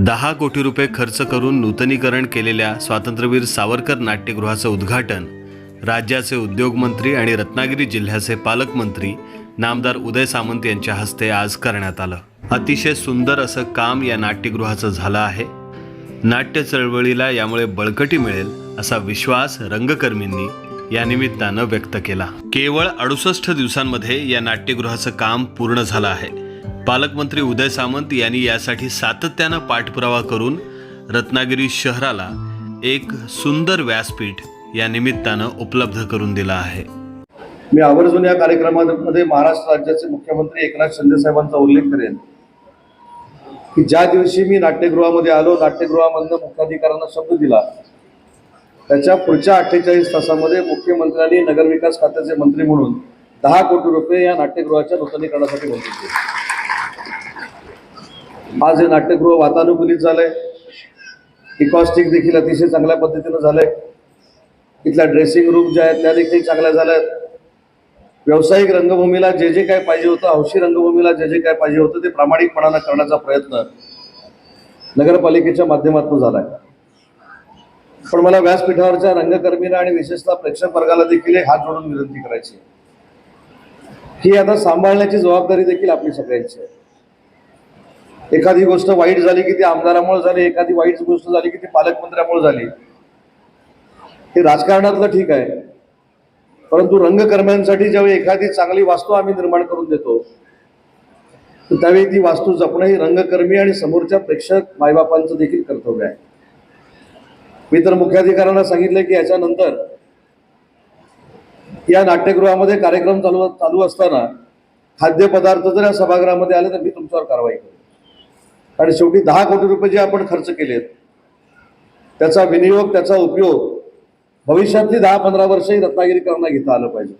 दहा कोटी रुपये खर्च करून नूतनीकरण केलेल्या स्वातंत्र्यवीर सावरकर नाट्यगृहाचं उद्घाटन राज्याचे उद्योगमंत्री आणि रत्नागिरी जिल्ह्याचे पालकमंत्री नामदार उदय सामंत यांच्या हस्ते आज करण्यात आलं. अतिशय सुंदर असं काम या नाट्यगृहाचं झालं आहे. नाट्य चळवळीला यामुळे बळकटी मिळेल असा विश्वास रंगकर्मींनी या निमित्तानं व्यक्त केला. केवळ अडुसष्ट दिवसांमध्ये या नाट्यगृहाचं काम पूर्ण झालं आहे. पालकमंत्री उदय सामंत यांनी यासाठी सातत्यानं पाठपुरावा करून रत्नागिरी शहराला एक सुंदर व्यासपीठ या निमित्तानं उपलब्ध करून दिला आहे. मी आवर्जून या कार्यक्रमामध्ये महाराष्ट्र राज्याचे मुख्यमंत्री एकनाथ शिंदे साहेबांचा उल्लेख करेन. की ज्या दिवशी मी नाट्यगृहामध्ये आलो नाट्यगृहामधनं मुख्याधिकाऱ्यांना शब्द दिला त्याच्या पुढच्या अठ्ठेचाळीस तासामध्ये मुख्यमंत्र्यांनी नगरविकास खात्याचे मंत्री म्हणून दहा कोटी रुपये या नाट्यगृहाच्या नूतनीकरणासाठी मंजूर केले. आज हे नाट्यगृह वातानुकूलित झालंय इकॉस्टिक देखील अतिशय चांगल्या पद्धतीनं झालंय. इथल्या ड्रेसिंग रूम ज्या आहेत त्या देखील चांगल्या झाल्या आहेत व्यावसायिक रंगभूमीला जे जे काय पाहिजे होतं हौशी रंगभूमीला जे जे काय पाहिजे होतं ते प्रामाणिकपणानं करण्याचा प्रयत्न नगरपालिकेच्या माध्यमातून झालाय. पण मला व्यासपीठावरच्या रंगकर्मीला आणि विशेषतः प्रेक्षक वर्गाला देखील एक हात जोडून विनंती करायची ही आता सांभाळण्याची जबाबदारी देखील आपली सगळ्यांची आहे. एखादी गोष्ट वाईट झाली की ती आमदारामुळे झाली एखादी वाईट गोष्ट झाली की ती पालकमंत्र्यामुळे झाली. हे राजकारणातलं ठीक आहे. परंतु रंगकर्म्यांसाठी ज्यावेळी एखादी चांगली वास्तू आम्ही निर्माण करून देतो तर त्यावेळी ती वास्तू जपणं ही रंगकर्मी आणि समोरच्या प्रेक्षक मायबापांचं देखील कर्तव्य आहे. मी तर मुख्याधिकाऱ्यांना सांगितलं की याच्यानंतर या नाट्यगृहामध्ये कार्यक्रम चालू चालू असताना खाद्यपदार्थ जर या सभागृहामध्ये आले तर मी तुमच्यावर कारवाई करेन. कारण शेवटी दहा कोटी रुपये जे आपण खर्च केलेत त्याचा विनियोग त्याचा उपयोग भविष्यातली दहा पंधरा वर्षही रत्नागिरीकरांना घेता आलं पाहिजे.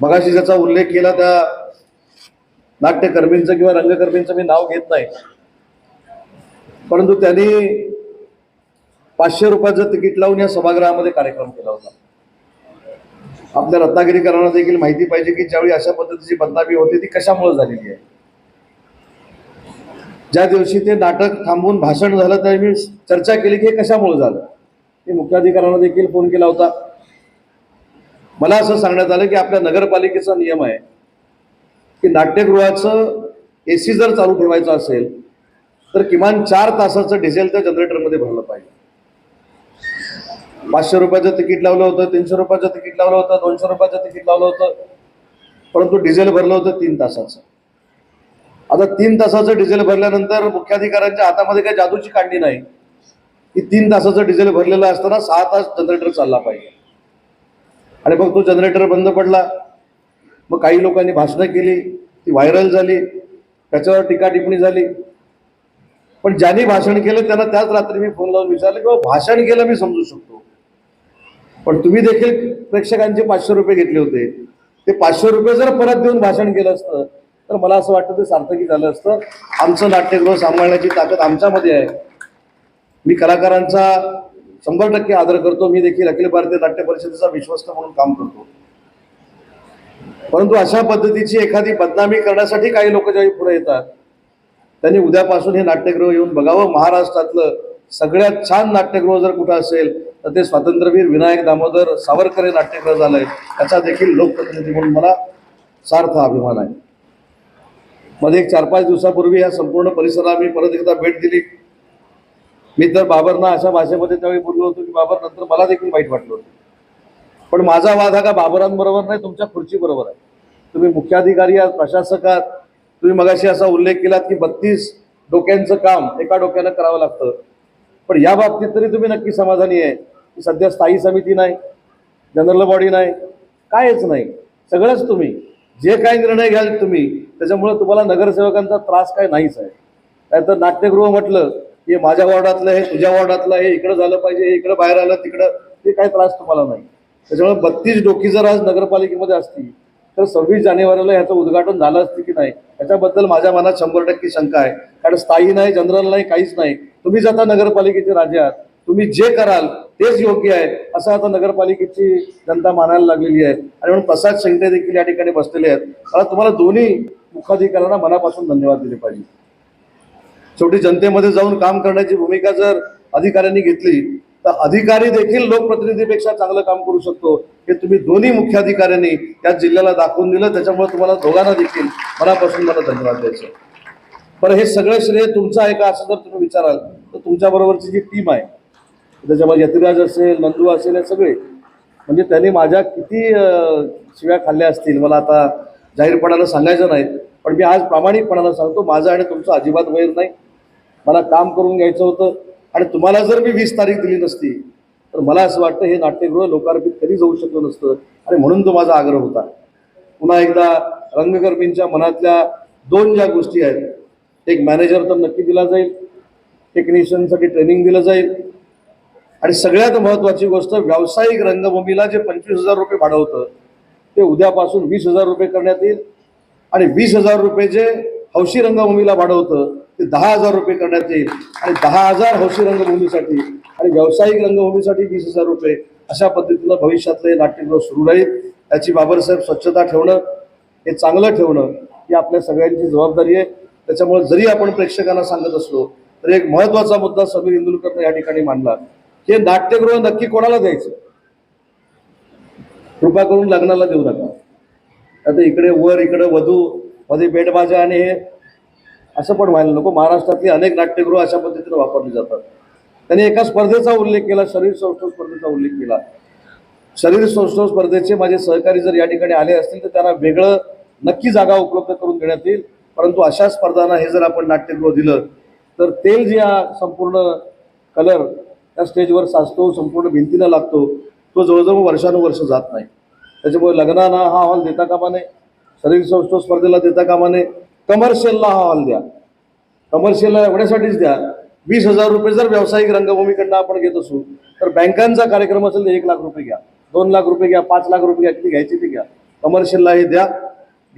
मगाशी ज्याचा उल्लेख केला त्या नाट्यकर्मींचं किंवा रंगकर्मींचं मी नाव घेत नाही. परंतु त्यांनी पाचशे रुपयाचं तिकीट लावून या सभागृहामध्ये कार्यक्रम केला होता. आपल्या रत्नागिरीकरांना देखील माहिती पाहिजे की ज्यावेळी अशा पद्धतीची बदनामी होती ती कशामुळे झालेली आहे? ज्या दिवशी ते नाटक थांबवून भाषण झालं त्यावेळी मी चर्चा केली की हे कशामुळे झालं? मी मुख्याधिकाऱ्यांना देखील फोन केला होता. मला असं सांगण्यात आलं की आपल्या नगरपालिकेचा नियम आहे की नाट्यगृहाचं ए सी जर चालू ठेवायचं असेल तर किमान चार तासाचं डिझेल त्या जनरेटरमध्ये भरलं पाहिजे. पाचशे रुपयाचं तिकीट लावलं होतं तीनशे रुपयाचं तिकीट लावलं होतं दोनशे रुपयाचं तिकीट लावलं होतं परंतु डिझेल भरलं होतं तीन तासाचं. आता तीन तासाचं डिझेल भरल्यानंतर मुख्याधिकाऱ्यांच्या हातामध्ये काही जादूची काढणी नाही. की तीन तासाचं डिझेल भरलेलं असताना सहा तास जनरेटर चालला पाहिजे. आणि मग तो जनरेटर बंद पडला. मग काही लोकांनी भाषणं केली ती व्हायरल झाली त्याच्यावर टीका टिप्पणी झाली. पण ज्यांनी भाषण केलं त्यांना त्याच रात्री मी फोन लावून विचारलं की भाषण केलं मी समजू शकतो. पण तुम्ही देखील प्रेक्षकांचे पाचशे रुपये घेतले होते. ते पाचशे रुपये जर परत देऊन भाषण केलं असतं तर मला असं वाटतं ते सार्थकी झालं असतं. आमचं नाट्यगृह सांभाळण्याची ताकद आमच्यामध्ये आहे. मी कलाकारांचा शंभर टक्के आदर करतो. मी देखील अखिल भारतीय नाट्य परिषदेचा विश्वस्त म्हणून काम करतो. परंतु अशा पद्धतीची एखादी बदनामी करण्यासाठी काही लोक ज्यावेळी पुढे येतात त्यांनी उद्यापासून हे नाट्यगृह येऊन बघावं. महाराष्ट्रातलं सगळ्यात छान नाट्यगृह जर कुठं असेल तर ते स्वातंत्र्यवीर विनायक दामोदर सावरकर हे नाट्यगृह झालंय. त्याचा देखील लोकप्रतिनिधी म्हणून मला सार्थ अभिमान आहे. मध्ये एक चार पाच दिवसापूर्वी या संपूर्ण परिसराला मी परत एकदा भेट दिली. मी तर बाबरना अशा भाषेमध्ये त्यावेळी बोललो होतो की बाबर नंतर मला देखील वाईट वाटलं होतं. पण माझा वाद हा का बाबरांबरोबर नाही तुमच्या खुर्चीबरोबर आहे. तुम्ही मुख्याधिकारी आहात प्रशासक आहात. तुम्ही मगाशी असा उल्लेख केलात की बत्तीस डोक्यांचं काम एका डोक्यानं करावं लागतं. पण या बाबतीत तरी तुम्ही नक्की समाधानी आहे की सध्या स्थायी समिती नाही जनरल बॉडी नाही कायच नाही. सगळंच तुम्ही जे काही निर्णय घ्याल तुम्ही त्याच्यामुळे तुम्हाला नगरसेवकांचा त्रास काय नाहीच आहे. नाहीतर नाट्यगृह म्हटलं की हे माझ्या वॉर्डातलं हे तुझ्या वॉर्डातलं हे इकडं झालं पाहिजे हे इकडं बाहेर आलं तिकडं ते काय त्रास तुम्हाला नाही. त्याच्यामुळे बत्तीस डोकी जर आज नगरपालिकेमध्ये असती तर सव्वीस जानेवारीला ह्याचं उद्घाटन झालं असतं की नाही याच्याबद्दल माझ्या मनात शंभर टक्के शंका आहे. कारण स्थायी नाही जनरल नाही काहीच नाही. तुम्हीच आता नगरपालिकेचे राजे आहात तुम्ही जे कराल तेच योग्य आहे. असं आता नगरपालिकेची जनता मानायला लागलेली आहे. आणि म्हणून प्रसाद शेंगटे देखील या ठिकाणी बसलेले आहेत. मला तुम्हाला दोन्ही मुखाधिकाऱ्यांना मनापासून धन्यवाद दिले पाहिजे. शेवटी जनतेमध्ये जाऊन काम करण्याची भूमिका जर अधिकाऱ्यांनी घेतली तर अधिकारी देखील लोकप्रतिनिधीपेक्षा चांगलं काम करू शकतो. हे तुम्ही दोन्ही मुख्याधिकाऱ्यांनी त्या जिल्ह्याला दाखवून दिलं. त्याच्यामुळे तुम्हाला दोघांना देखील मनापासून मला धन्यवाद द्यायचे पण हे सगळं श्रेय तुमचं आहे का? असं जर तुम्ही विचाराल तर तुमच्याबरोबरची जी टीम आहे त्याच्यामध्ये यतिराज असेल नंदू असेल हे सगळे. म्हणजे त्यांनी माझ्या किती शिव्या खाल्ल्या असतील मला आता जाहीरपणानं सांगायचं नाही पण मी आज प्रामाणिकपणानं सांगतो माझं आणि तुमचं अजिबात वैर नाही. मला काम करून घ्यायचं होतं आणि तुम्हाला जर मी वीस तारीख दिली नसती तर मला असं वाटतं हे नाट्यगृह लोकार्पित कधी जाऊ शकलं नसतं आणि म्हणून तो माझा आग्रह होता. पुन्हा एकदा रंगकर्मींच्या मनातल्या दोन ज्या गोष्टी आहेत एक मॅनेजर तर नक्की दिला जाईल टेक्निशियनसाठी ट्रेनिंग दिलं जाईल आणि सगळ्यात महत्त्वाची गोष्ट व्यावसायिक रंगभूमीला जे पंचवीस हजार रुपये भाडं होतं ते उद्यापासून वीस हजार रुपये करण्यात येईल. आणि वीस हजार रुपये जे हौशी रंगभूमीला भाडं होतं ते दहा हजार रुपये करण्यात येईल. आणि दहा हजार हौशी रंगभूमीसाठी आणि व्यावसायिक रंगभूमीसाठी वीस हजार रुपये अशा पद्धतीनं भविष्यातलं हे नाट्यगृह सुरू राहील. त्याची बाबरसाहेब स्वच्छता ठेवणं हे चांगलं ठेवणं ही आपल्या सगळ्यांची जबाबदारी आहे. त्याच्यामुळे जरी आपण प्रेक्षकांना सांगत असलो तरी एक महत्त्वाचा मुद्दा समीर इंदुलकरनं या ठिकाणी मांडला. हे नाट्यगृह नक्की कोणाला द्यायचं? कृपा करून लग्नाला देऊ नका. आता इकडे वर इकडे वधू मध्ये बेटबाजा आणि हे असं पण व्हायला नको. महाराष्ट्रातली अनेक नाट्यगृह अशा पद्धतीने वापरली जातात. त्यांनी एका स्पर्धेचा उल्लेख केला शरीर सौष्ठव स्पर्धेचा उल्लेख केला. शरीर सौष्ठव स्पर्धेचे माझे सहकारी जर या ठिकाणी आले असतील तर त्यांना वेगळं नक्की जागा उपलब्ध करून देण्यात येईल. परंतु अशा स्पर्धांना हे जर आपण नाट्यगृह दिलं तर तेल जे हा संपूर्ण कलर त्या स्टेजवर साचतो संपूर्ण भिंतीला लागतो. तो जवळजवळ वर्षानुवर्ष जात नाही. त्याच्यामुळे लग्नाना हा हॉल देता कामा नये. शरीर सौष्ठव स्पर्धेला देता कामा नये. कमर्शियलला हा हॉल द्या. कमर्शियलला एवढ्यासाठीच द्या. वीस हजार रुपये जर व्यावसायिक रंगभूमीकडनं आपण घेत असू तर बँकांचा कार्यक्रम असेल तर एक लाख रुपये घ्या. दोन लाख रुपये घ्या पाच लाख रुपये घ्या किती घ्यायची ती घ्या. कमर्शियलला हे द्या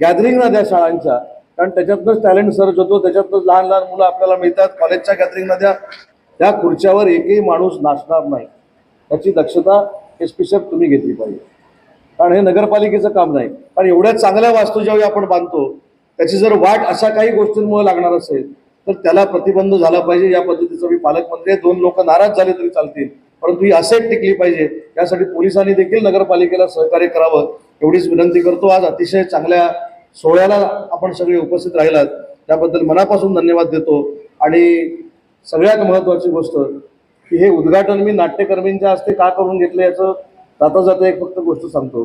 गॅदरिंगला द्या शाळांच्या. कारण त्याच्यातनंच टॅलेंट सर्च होतो त्याच्यातनंच लहान लहान मुलं आपल्याला मिळतात. कॉलेजच्या गॅदरिंगला द्या. त्या खुर्च्यावर एकही माणूस नाचणार नाही. याची दक्षता एस तुम्ही घेतली पाहिजे. कारण हे नगरपालिकेचं काम नाही. पण एवढ्या चांगल्या वास्तू ज्यावेळी आपण बांधतो त्याची जर वाट अशा काही गोष्टींमुळे लागणार असेल तर त्याला प्रतिबंध झाला पाहिजे. या पद्धतीचं मी पालकमंत्री दोन लोक नाराज झाले तरी चालतील. परंतु ही असेट टिकली पाहिजे. यासाठी पोलिसांनी देखील नगरपालिकेला सहकार्य करावं. एवढीच विनंती करतो. आज अतिशय चांगल्या सोहळ्याला आपण सगळे उपस्थित राहिलात. त्याबद्दल मनापासून धन्यवाद देतो. आणि सगळ्यात महत्त्वाची गोष्ट की हे उद्घाटन मी नाट्यकर्मींच्या हस्ते का करून घेतलं याचं जाता जाता एक फक्त गोष्ट सांगतो.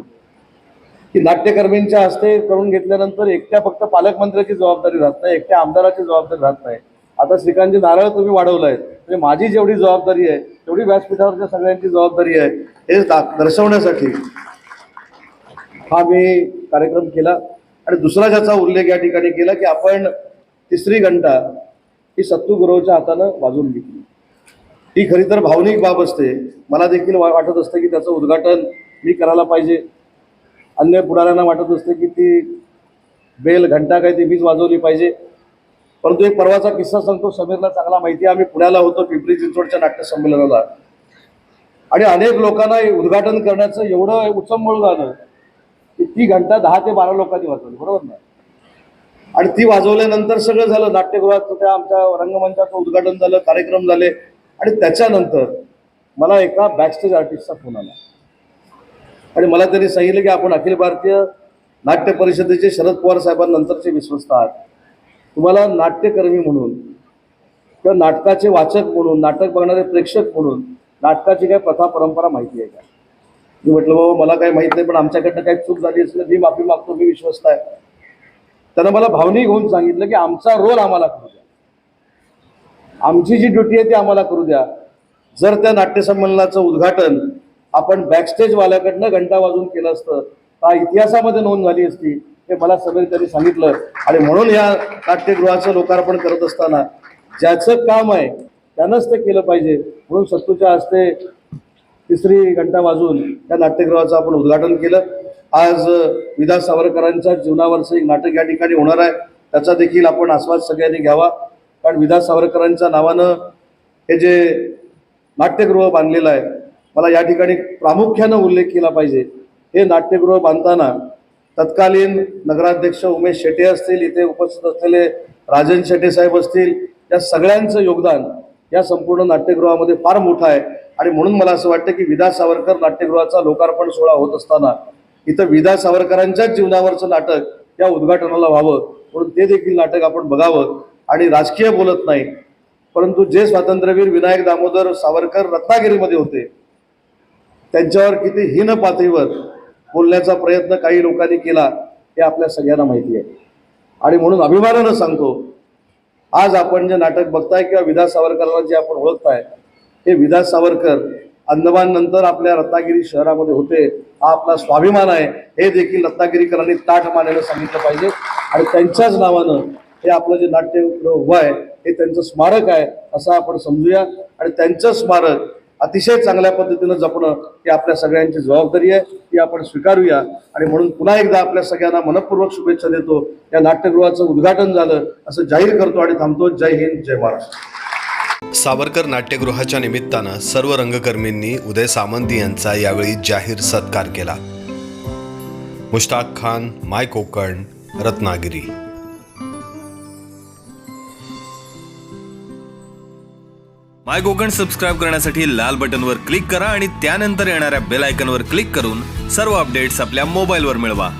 की नाट्यकर्मींच्या हस्ते करून घेतल्यानंतर एकट्या फक्त पालकमंत्र्याची जबाबदारी राहत नाही एकट्या आमदाराची जबाबदारी राहत नाही. आता श्रीकांतजी नारळ तुम्ही वाढवलं आहे म्हणजे माझी जेवढी जबाबदारी आहे तेवढी व्यासपीठावरच्या सगळ्यांची जबाबदारी आहे हे दा- दर्शवण्यासाठी हा मी कार्यक्रम केला. आणि दुसरा ज्याचा उल्लेख या ठिकाणी केला की आपण तिसरी घंटा ही सत्तू गुरुच्या हातानं वाजून घेतली. ही खरी तर भावनिक बाब असते. मला देखील वा- वाटत असतं की त्याचं उद्घाटन मी करायला पाहिजे. अन्य पुढाऱ्यांना वाटत असते की ती बेल घंटा काय ती मीच वाजवली पाहिजे. परंतु एक परवाचा किस्सा सांगतो. समीरला चांगला माहिती आहे. आम्ही पुण्याला होतो पिंपरी चिंचवडच्या नाट्य संमेलनाला. आणि अनेक लोकांना हे उद्घाटन करण्याचं एवढं उचंबळ झालं की ती घंटा दहा ते बारा लोकांनी वाजवली. बरोबर ना? आणि ती वाजवल्यानंतर सगळं झालं. नाट्यगृहाचं त्या आमच्या रंगमंचाचं उद्घाटन झालं कार्यक्रम झाले. आणि त्याच्यानंतर मला एका बॅकस्टेज आर्टिस्टचा फोन आला. आणि मला त्यांनी सांगितलं की आपण अखिल भारतीय नाट्य परिषदेचे शरद पवार साहेबांनंतरचे विश्वस्त आहात. तुम्हाला नाट्यकर्मी म्हणून किंवा नाटकाचे वाचक म्हणून नाटक बघणारे प्रेक्षक म्हणून नाटकाची काय प्रथा परंपरा माहिती आहे का? मी म्हटलं बाबा मला काही माहीत नाही पण आमच्याकडनं काही चूक झाली असेल मी माफी मागतो मी विश्वस्त आहे. त्यानं मला भावनिक होऊन सांगितलं की आमचा रोल आम्हाला करू द्या. आमची जी ड्युटी आहे ती आम्हाला करू द्या. जर त्या नाट्यसंमेलनाचं उद्घाटन आपण बॅकस्टेजवाल्याकडनं घंटा वाजून केलं असतं का इतिहासामध्ये नोंद झाली असती हे मला सगळे त्यांनी सांगितलं. आणि म्हणून या नाट्यगृहाचं लोकार्पण करत असताना ज्याचं काम आहे त्यानंच ते केलं पाहिजे. म्हणून सत्तूच्या हस्ते तिसरी घंटा वाजून त्या नाट्यगृहाचं आपण उद्घाटन केलं. आज विदा सावरकरांच्या जीवनावरचं एक नाटक या ठिकाणी होणार आहे. त्याचा देखील आपण आस्वाद सगळ्यांनी घ्यावा. कारण विदा सावरकरांच्या नावानं हे जे नाट्यगृह बांधलेलं आहे मला या ठिकाणी प्रामुख्यानं उल्लेख केला पाहिजे. हे नाट्यगृह बांधताना तत्कालीन नगराध्यक्ष उमेश शेटे असतील इथे उपस्थित असलेले राजन शेटे साहेब असतील या सगळ्यांचं योगदान या संपूर्ण नाट्यगृहामध्ये फार मोठं आहे. आणि म्हणून मला असं वाटतं की विदा सावरकर नाट्यगृहाचा लोकार्पण सोहळा होत असताना इथं विदा सावरकरांच्याच जीवनावरचं नाटक या उद्घाटनाला व्हावं म्हणून ते देखील नाटक आपण बघावं आणि राजकीय बोलत नाही. परंतु जे स्वातंत्र्यवीर विनायक दामोदर सावरकर रत्नागिरीमध्ये होते त्यांच्यावर किती हीन पातळीवर बोलण्याचा प्रयत्न काही लोकांनी केला हे आपल्या सगळ्यांना माहिती आहे. आणि म्हणून अभिमानानं सांगतो आज आपण जे नाटक बघताय किंवा विदा सावरकरला जे आपण ओळखताय हे विदा सावरकर अंदमान नंतर आपल्या रत्नागिरी शहरामध्ये होते. हा आपला स्वाभिमान आहे. हे देखील रत्नागिरीकरांनी ताठ मानायला सांगितलं पाहिजे. आणि त्यांच्याच नावानं हे आपलं जे नाट्यगृह उभं आहे हे त्यांचं स्मारक आहे असं आपण समजूया. आणि त्यांचं स्मारक अतिशय चांगल्या पद्धतीनं जपणं ही आपल्या सगळ्यांची जबाबदारी आहे. ती आपण स्वीकारूया. आणि म्हणून पुन्हा एकदा आपल्या सगळ्यांना मनपूर्वक शुभेच्छा देतो. या नाट्यगृहाचं उद्घाटन झालं असं जाहीर करतो आणि थांबतो. जय हिंद जय महाराष्ट्र. सावरकर नाट्यगृहाच्या निमित्तानं सर्व रंगकर्मींनी उदय सामंत यांचा यावेळी जाहीर सत्कार केला. Mushtaq Khan my Konkan Ratnagiri. My Konkan subscribe करण्यासाठी लाल बटनवर क्लिक करा आणि त्यानंतर येणाऱ्या बेल आयकनवर क्लिक करून सर्व अपडेट्स आपल्या मोबाईलवर मिळवा.